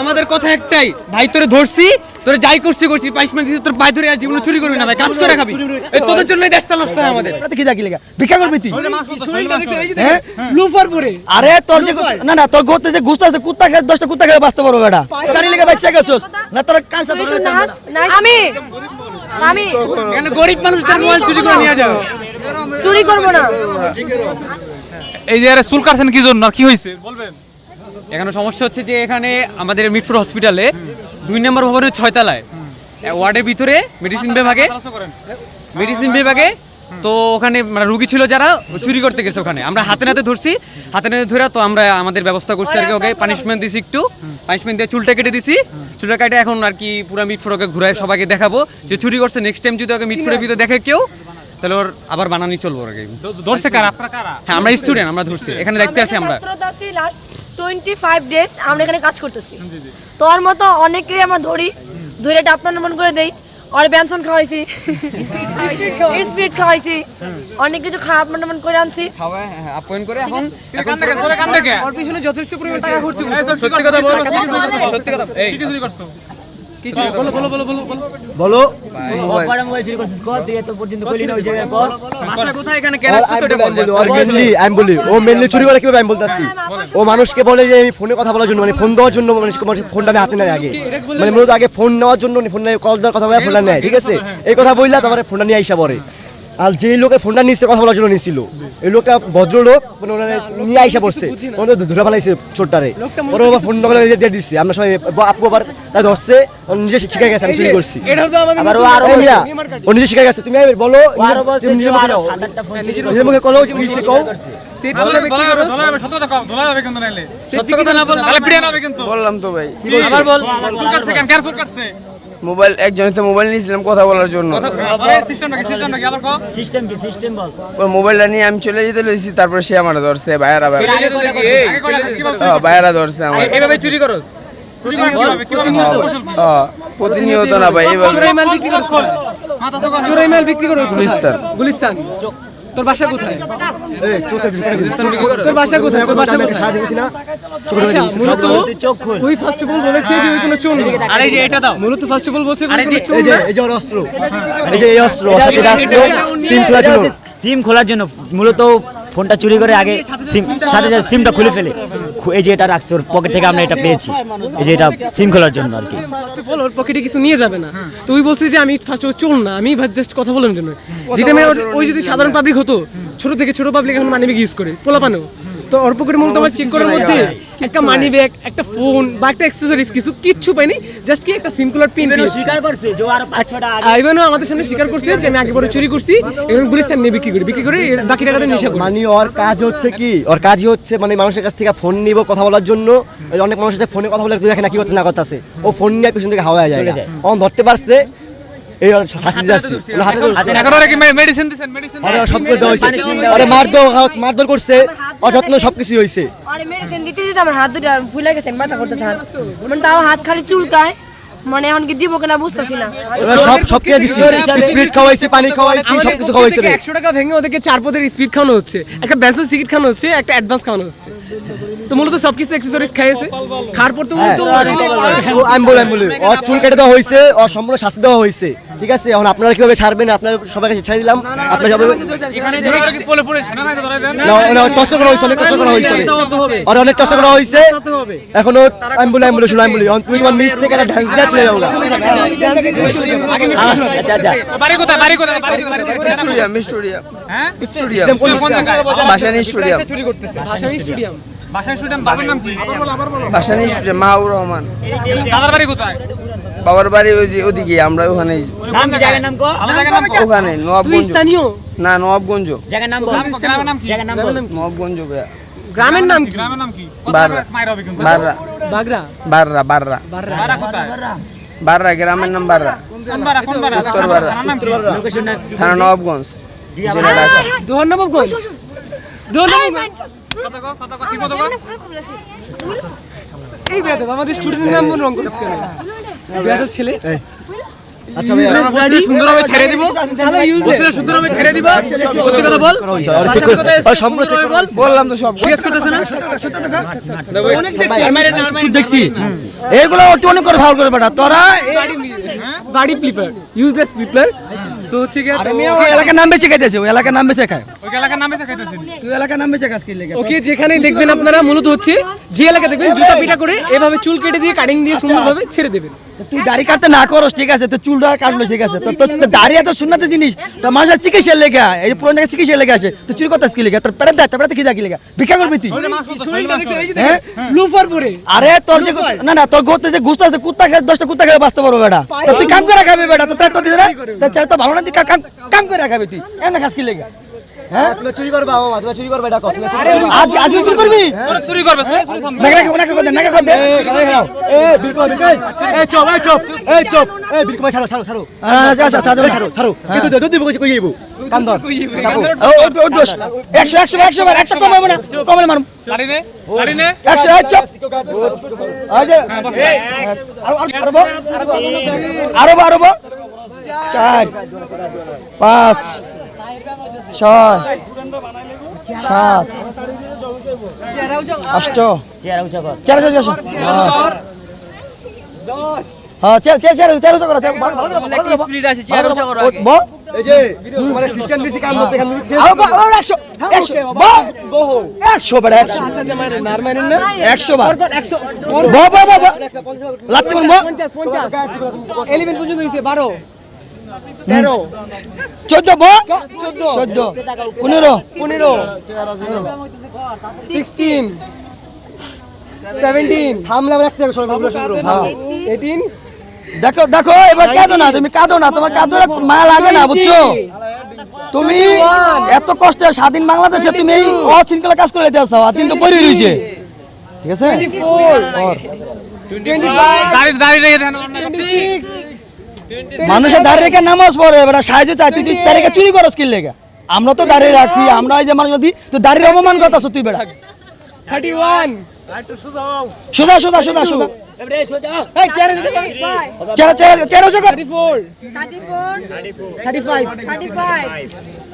আমাদের কথা একটাই ভাই তোরে ধরছি তোরে যাই করছি করছি দিছি তোর পায়ে ধরে আর জীবনে চুরি করবি না ভাই কাজ করে খাবি। এই তোদের জন্যই দেশটা নষ্ট হয় আমাদের। কি দেখি লেগা? ভিক্ষা করবি তুই? হ্যাঁ? লুফার পরে আরে তোর যে না না তোর গোতে যে গুস্তা আছে কুত্তা খেয়ে দশটা কুত্তা খেয়ে বাঁচতে পারব বেটা। লেগে বাচ্চা গেছোস। না তোর ধরে আমি আমি। এখানে গরিব মানুষদের মোবাইল চুরি করে নিয়ে যাও? চুরি করব না। এই যে চুল কাটছেন কি জন্য? আর কি হয়েছে? বলবেন। এখানে সমস্যা হচ্ছে যে এখানে আমাদের মিটফোর হসপিটালে দুই নম্বর ভবনের ছয়তলায় ওয়ার্ডের ভিতরে মেডিসিন বিভাগে মেডিসিন বিভাগে তো ওখানে মানে রুগী ছিল যারা চুরি করতে গেছে ওখানে। আমরা হাতে নাতে ধরছি হাতে নাতে ধরে তো আমরা আমাদের ব্যবস্থা করছি আর কি ওকে পানিশমেন্ট দিছি একটু পানিশমেন্ট দিয়ে চুলটা কেটে দিছি। চুলটা কেটে এখন আর কি পুরো মিটফোরকে ঘুরায় সবাইকে দেখাবো যে চুরি করছে নেক্সট টাইম যদি ওকে মিটফোরের ভিতরে দেখে কেউ তাহলে ওর আবার বানানি চলবো আর কি ধরছে কারা? আপনারা কারা? হ্যাঁ আমরা স্টুডেন্ট আমরা ধরছি। এখানে দেখতে আছি আমরা। লাস্ট টোয়েন্টি ফাইভ ডেজ আমরা এখানে কাজ করতেছি। তোর মতো অনেকেরই আমরা ধরি। ধরে ডাপনা নমন করে দেই। আর ব্যঞ্জন খাওয়াইছি। স্পিড খাওয়াইছি। অনেক কিছু খারাপ নমন করে আনছি। খাওয়ায় অ্যাপয়েন্ট করে। এখন কান দেখে ধরে কান দেখে ওর পিছনে যথেষ্ট পরিমাণ টাকা খরচ সত্যি কথা বল। সত্যি কথা এই কি চুরি করছ? বলো বলো বলো বলো বলো বলো। বাসা কোথায় এখানে কেন আসছিস ওটা বল মেনলি আমি বলি। ও মেনলি চুরি করে কীভাবে আমি বলতেছি? ও মানুষকে বলে যে আমি ফোনে কথা বলার জন্য মানে ফোন দেওয়ার জন্য মানুষকে ফোনটা আমি হাতে নেয় আগে। মানে মূলত আগে ফোন নেওয়ার জন্য ফোন কল দেওয়ার কথা বলে ফোনটা নেয় ঠিক আছে? এই কথা বললে তোমার ফোনটা নিয়ে আইসা পরে। আর যে লোকে ফোনটা নিচ্ছে কথা বলার জন্য নিছিল। এই লোকটা ভদ্রলোক মানে ওনারা নিয়ে আইসা পড়ছে ওনাদের ধরে ফেলাইছে ছোটটারে ওরা বাবা ফোন নম্বর দিয়ে দিচ্ছে আমরা সবাই আপু আবার তাই ধরছে ও নিজে শিখে গেছে আমি চুরি করছি। আবার ও আরও ও নিজে শিখে গেছে। তুমি বলো তুমি নিজের মুখে নিজের মুখে কলো কি কও? বললাম তো ভাই। আবার বল। চুল কাটছে কেন? কার কাটছে? মোবাইল একজনের তো মোবাইল নিয়েছিলাম কথা বলার জন্য। সিস্টেম নাকি সিস্টেম নাকি আবার কো সিস্টেম কি সিস্টেম বল। ওই মোবাইলটা নিয়ে আমি চলে যেতে লইছি তারপর সে আমার ধরছে ভাইয়ারা ভাই আগে কয়টা কি বলছো হ্যাঁ, ভাইয়ারা ধরছে আমার। এইভাবে চুরি করস। প্রতিনিয়ত হ্যাঁ, প্রতিনিয়ত না ভাই এভাবে চোরাই মাল বিক্রি করো মাথা তো চোরাই মাল বিক্রি করো গুলিস্তান। গুলিস্তান। তোর বাসা কোথায়? তোর বাসা তোর বাসা আচ্ছা মূলত ওই ফার্স্ট অফ অল বলেছে যে ওই কোনো চোর না। আরে যে এটা দাও। মূলত ফার্স্ট অফ অল বলছে আরে যে- এই যে এই যে অস্ত্র। এই যে এই অস্ত্র সিম খোলার জন্য সিম খোলার জন্য। মূলত ফোনটা চুরি করে আগে সিম সাথে সাথে সিমটা খুলে ফেলে। এই যে এটা রাখছে ওর পকেট থেকে আমরা এটা পেয়েছি। এই যে এটা সিম খোলার জন্য আর কি। ফার্স্ট অফ অল ওর পকেটে কিছু নিয়ে যাবে না। তো ওই বলছে যে আমি ফার্স্ট চল না আমি জাস্ট কথা বলার জন্য। যেটা আমি ওর- ওই যদি সাধারণ পাবলিক হতো ছোট থেকে ছোট পাবলিক এখন মানে ইউজ করে পোলাপানো তো ওর পকেটে মূলত আমার চেক করার মধ্যে একটা মানি ব্যাগ একটা ফোন বা একটা অ্যাক্সেসরিজ কিছু কিচ্ছু পাইনি জাস্ট কি একটা সিম খোলার পিন পেয়েছি স্বীকার করছে যে ও আরও পাঁচ ছটা আইভানও আমাদের সামনে স্বীকার করছে যে আমি আগে পরে চুরি করছি এবং গুলিস্তান নিয়ে বিক্রি করি বিক্রি করে বাকি টাকাটা নেশা করি। মানে ওর কাজ হচ্ছে কি? ওর কাজই হচ্ছে মানে মানুষের কাছ থেকে ফোন নিব কথা বলার জন্য। এই অনেক মানুষ আছে ফোনে কথা বলে তুই দেখে না কি করছে না করতেছে। ও ফোন নিয়ে পিছন থেকে হাওয়া যায় অন ধরতে পারছে এই শাস্তি যাচ্ছে হাতে মেডিসিন দিছেন মেডিসিন আরে সব কিছু হয়েছে। আরে মারধর মারধর করছে। অযত্ন সব কিছু হয়েছে। আরে মেডিসিন দিতে দিতে আমার হাত দুটো ফুলে গেছে ব্যথা করতেছে হাত। মানে তাও হাত খালি চুলকায় মানে এখন কি দিব কিনা বুঝতেছি না। সব সব কিছু দিছি? স্পিড খাওয়াইছে পানি খাওয়াইছি সব কিছু খাওয়াইছে রে। একশো টাকা ভেঙে ওদেরকে চার পদের স্পিড খাওয়ানো হচ্ছে। একটা ব্যান্সন সিগারেট খাওয়ানো হচ্ছে একটা অ্যাডভান্স খাওয়ানো হচ্ছে। তো মূলত সব কিছু অ্যাক্সেসরিজ খাইয়েছে। খাওয়ার পর তো মূলত আমি বলি আমি বলি ওর চুল কেটে দেওয়া হয়েছে ওর সম্পূর্ণ শাস্তি দেওয়া হয়েছে। ঠিক আছে এখন আপনারা কীভাবে ছাড়বেন আপনারা সবাইকে ছেড়ে দিলাম। আপনারা সবাই কষ্ট করা হয়েছে অনেক কষ্ট করা হয়েছে। আর অনেক কষ্ট করা হয়েছে। এখনও আমি বলি আমি বলি শুনো আমি বলি তুমি তোমার নিচ থেকে একটা ড্যান্স দিয়ে চলে যাও আচ্ছা আচ্ছা বাড়ি কোথায় বাড়ি কোথায় বাড়ি কোথায়? Stadium stadium. হ্যাঁ? স্টুডিয়াম। স্টুডিয়াম? স্টেডিয়াম। বাসায় শুটাম বাবার নাম কি? বাসানি স্টুডিয়াম মাহবুর রহমান। দাদার বাড়ি কোথায়? বাবার বাড়ি ওই যে ওদিকে আমরা ওখানে নাম কি? জায়গার নাম কো? আমার জায়গার নাম ওখানে নবাবগঞ্জ। স্থানীয়? না নবাবগঞ্জ। জায়গার নাম গ্রামের নাম কি? জায়গার নাম নবাবগঞ্জ ভাইয়া। গ্রামের নাম কি? গ্রামের নাম কি? বাররা। বাররা। বাগরা। বাররা বাররা। কোথায়? বাররা। গ্রামের নাম বাররা। কোন বারা উত্তর বারা। থানার নাম কি? লোকেশন না থানা নবাবগঞ্জ জেলা ঢাকা। দোহার নবাবগঞ্জ? দোহার নবাবগঞ্জ? কত কো কত কো কি কত কো এই বেয়াদব আমাদের স্টুডেন্টের নাম রং করিস কেন? বেয়াদব ছেলে। আচ্ছা ভাইয়া বলছিলে সুন্দরভাবে ছেড়ে দিব। বলছিলে সুন্দরভাবে ছেড়ে দিব। সত্যি কথা বল। আর check করে- আর সম্পূর্ণ check করে- বললাম তো সব। জিজ্ঞেস করতেছে না? দেখছি। এইগুলো অতি অনেক করে ভালো করে বেটা। তোরা বাড়ি প্লিপার ইউজলেস প্লিপার সো হচ্ছে কি আরে মেয়ে ওই এলাকার নাম বেঁচে খাইতেছে ওই এলাকার নাম বেঁচে খায়। ওই এলাকার নামে খাইতেছেন তুই এলাকার নাম বেঁচে খাস কি লেগে? ওকে যেখানে দেখবেন আপনারা মূলত হচ্ছে যে এলাকা দেখবেন জুতা পিটা করে এভাবে চুল কেটে দিয়ে কাটিং দিয়ে সুন্দরভাবে ছেড়ে দেবেন। তুই দাড়ি কাটতে না করস ঠিক আছে? তো চুলটা কাটলো ঠিক আছে? তো দাড়ি এত জিনিস তো মানুষের লেগে এই যে পুরনো লেগে আছে তুই চুরি করতে কি লেগে? তোর পেটে দেয় পেটে কি দেখি লেগে? ভিক্ষা করবি তুই? হ্যাঁ? লুফার পরে আরে তোর যে না না তোর গোতে যে গুস্ত আছে কুত্তা খেয়ে দশটা কুত্তা খেয়ে বাঁচতে পারব বেটা। তো তুই কাম করে খাবি বেটা তো তোর তো ভালো না তুই কাম করে খাবি তুই। এমন খাস কি লেগে? হ্যাঁ তুমি চুরি করবে বাবা তুমি চুরি করবে এটা তুমি আজ আজ চুরি করবি তোরা চুরি করবে নাকা নাকা কর কর খাও। এই, বিলকু, বিলকু, এই, এই, চপ, এই, চপ, এই, চপ। এই, বিলকু ভাই, ছাড়ো, ছাড়ো, ছাড়ো। আচ্ছা আচ্ছা আচ্ছা ছাড়ো, ছাড়ো। কিন্তু যদি বলছি, কই যাইবো? চাপো। ও বার একটা না কমলে মারুম লাড়ি নে লাড়ি নে একশো এক চপ এই যে আরও আরও আরও আরও আরও আরও চার পাঁচ ছয় সাত অষ্ট চেয়ার হ্যাঁ করা ভালো ভালো করে স্পিড আছে চেয়ার উঁচা এই যে, মানে দিছি। আরও বা- নার না বার। ব ব ব পর্যন্ত তেরো। চোদ্দ চোদ্দ চোদ্দ। পনেরো। পনেরো। Sixteen seventeen. হ্যাঁ। এইটিন দেখো দেখো এবার কাঁদো না তুমি কাঁদো না। তোমার কাঁদো মায়া লাগে না বুঝছ? তুমি এত কষ্টে স্বাধীন বাংলাদেশে তুমি এই অশৃঙ্খলা কাজ করে আসো আর দিন তো পরি রয়েছে ঠিক আছে? মানুষের দাঁড়িয়ে রেখে নামাজ পড়ে এবার সাহায্য চাই তুই তুই দাঁড়িয়ে চুরি করস কি লেগে? আমরা তো দাঁড়িয়ে রাখছি আমরা এই যে মানুষ যদি তো দাঁড়িয়ে অপমান কথা সত্যি বেড়া থার্টি ওয়ান সোজা সোজা সোজা সোজা চেরা চেরা চেরা চেরা চেরা চেরা চেরা কর thirty four 34 thirty five 35 thirty six চুরি কিন্তু থামবে না ভাই চোর থার্টি সেভেন জি জি ভাই আমাদের পক্ষে আমরা উপযুক্ত শিক্ষা দিয়ে দিছি ওই যদি মানুষের বাচ্চা হয় 39 ও যদি মানুষের বাচ্চা হয় তাহলে অবভিয়াসলি ওই ছেড়ে দেবে যদি মানুষের বাচ্চা হয় 42 43 ফোর্টি ফোর দাম 45 forty five 46 forty six 47 forty seven seven forty eight forty nine fifty সবাই কমপ্লেন আচ্ছা না আচ্ছা জীবনে ক তুই করবি তুই আচ্ছা তুই মাছ চা, তুই তুই- তুই চুরি তুই করবি আর মাছ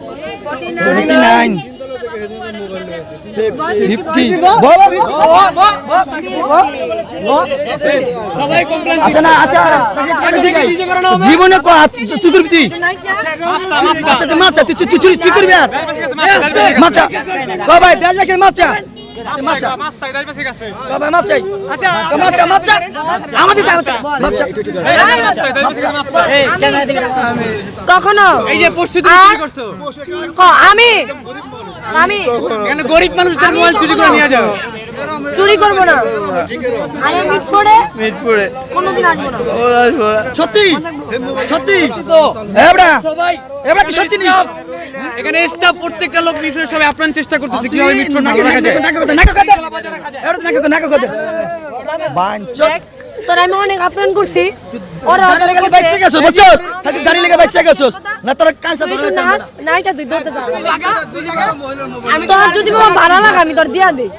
মাছ চাই মাছা তুই মাছ চাই কখনো এই যে পরশু তুমি চুরি করছ ক- আমি আমি গরিব মানুষদের মোবাইল চুরি করে নিয়ে যাও চুরি করব না আমি মিটফোড়ে মিটফোড়ে কোনোদিন আসব না সত্যি সত্যি এবড়া এবড়া কি সত্যি নিস এখানে স্টাফ প্রত্যেকটা লোক মিশনের সবাই আপ্রাণ চেষ্টা করতেছে কীভাবে মিটফোন না রাখা যায়। নাকা কথা নাকা কথা এবড়া নাকা কথা নাকা কথা বাঞ্চত দেখ, আমি অনেক আপ্রাণ করছি। ওরা দাঁড়িয়ে গেলে বাচ্চা গেছস বুঝছস? দাঁড়িয়ে গেলে বাচ্চা গেছস। না তোর কাঁসা তুই ধরে ধরতে যা আমি তোর যদি বাবা ভাড়া লাগা আমি তোর দিয়া দিই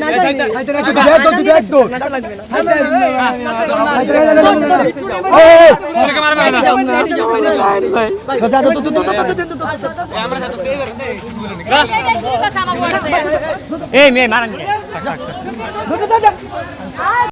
না তো তো তো তো এই মেয়ে মারান